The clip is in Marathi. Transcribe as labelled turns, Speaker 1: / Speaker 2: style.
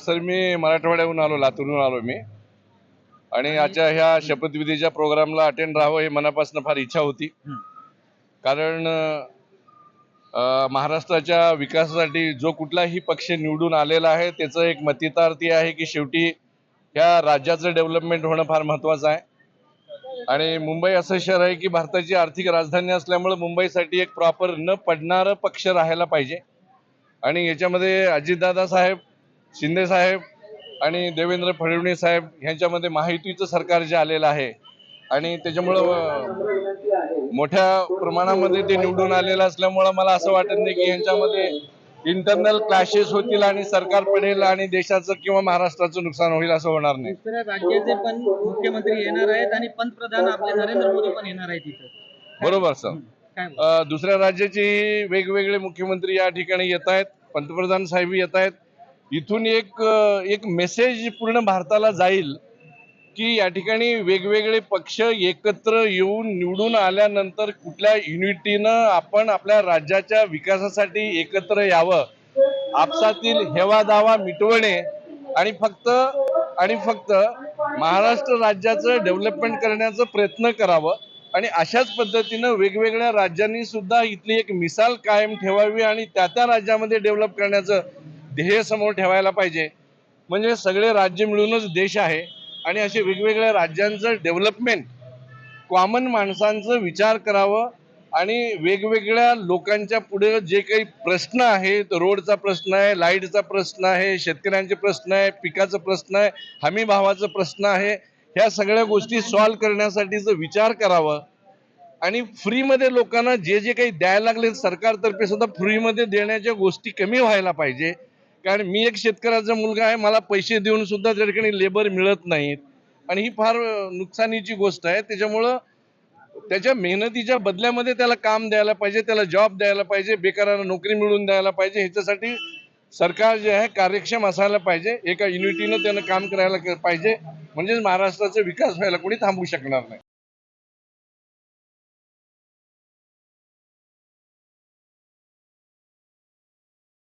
Speaker 1: सर मी मराठवाड्याहून आलो लातूरहून आलो मी. आणि आजच्या ह्या शपथविधीच्या प्रोग्रामला अटेंड राहावं हे मनापासून फार इच्छा होती. कारण महाराष्ट्राच्या विकासासाठी जो कुठलाही पक्ष निवडून आलेला आहे त्याचं एक मतितार्थी आहे की शेवटी ह्या राज्याचं डेव्हलपमेंट होणं फार महत्वाचं आहे. आणि मुंबई असं शहर आहे की भारताची आर्थिक राजधानी असल्यामुळे मुंबईसाठी एक प्रॉपर न पडणारं पक्ष राहायला पाहिजे. आणि याच्यामध्ये अजितदादा साहेब शिंदे साहेब आणि देवेंद्र फडणवीस साहेब ह्यांच्यामध्ये महायुतीचं सरकार जे आलेलं आहे आणि त्याच्यामुळं मोठ्या प्रमाणामध्ये ते निवडून आलेलं असल्यामुळं मला असं वाटत नाही की ह्यांच्यामध्ये इंटरनल क्लॅशेस होतील आणि सरकार पडेल आणि देशाचं किंवा महाराष्ट्राचं नुकसान होईल असं होणार नाही.
Speaker 2: राज्याचे पण मुख्यमंत्री येणार आहेत आणि पंतप्रधान आपले नरेंद्र मोदी पण येणार आहेत इथं.
Speaker 1: बरोबर सर. दुसऱ्या राज्याचे वेगवेगळे मुख्यमंत्री या ठिकाणी येत आहेत पंतप्रधान साहेब येत आहेत. इथून एक एक मेसेज पूर्ण भारताला जाईल की या ठिकाणी वेगवेगळे पक्ष एकत्र येऊन निवडून आल्यानंतर कुठल्या युनिटीनं आपण आपल्या राज्याच्या विकासासाठी एकत्र यावं? आपसातील हेवा दावा मिटवणे आणि फक्त आणि फक्त महाराष्ट्र राज्याचं डेव्हलपमेंट करण्याचा प्रयत्न करावं. आणि अशाच पद्धतीनं वेगवेगळ्या राज्यांनी सुद्धा इथली एक मिसाल कायम ठेवावी आणि त्या त्या राज्यामध्ये डेव्हलप करण्याचं ध्येय समोर ठेवायला पाहिजे. म्हणजे सगळे राज्य मिळूनच देश आहे आणि असे वेगवेगळ्या राज्यांचं डेव्हलपमेंट कॉमन माणसांचं विचार करावं आणि वेगवेगळ्या लोकांच्या पुढे जे काही प्रश्न आहेत रोडचा प्रश्न आहे लाईटचा प्रश्न आहे शेतकऱ्यांचे प्रश्न आहे पिकाचा प्रश्न आहे हमी भावाचा प्रश्न आहे ह्या सगळ्या गोष्टी सॉल्व्ह करण्यासाठीचं विचार करावं. आणि फ्रीमध्ये लोकांना जे जे काही द्यायला लागले सरकारतर्फे सुद्धा फ्रीमध्ये देण्याच्या गोष्टी कमी व्हायला पाहिजे. कारण मी एक शेतकऱ्याचा मुलगा आहे मला पैसे देऊन सुद्धा त्या ठिकाणी लेबर मिळत नाहीत. आणि ही फार नुकसानीची गोष्ट आहे. त्याच्यामुळं त्याच्या मेहनतीच्या बदल्यामध्ये त्याला काम द्यायला पाहिजे त्याला जॉब द्यायला पाहिजे बेकारांना नोकरी मिळवून द्यायला पाहिजे. ह्याच्यासाठी सरकार जे आहे कार्यक्षम असायला पाहिजे. एका युनिटीनं त्यानं काम करायला क- पाहिजे. म्हणजेच महाराष्ट्राचा विकास व्हायला कोणी थांबू शकणार नाही.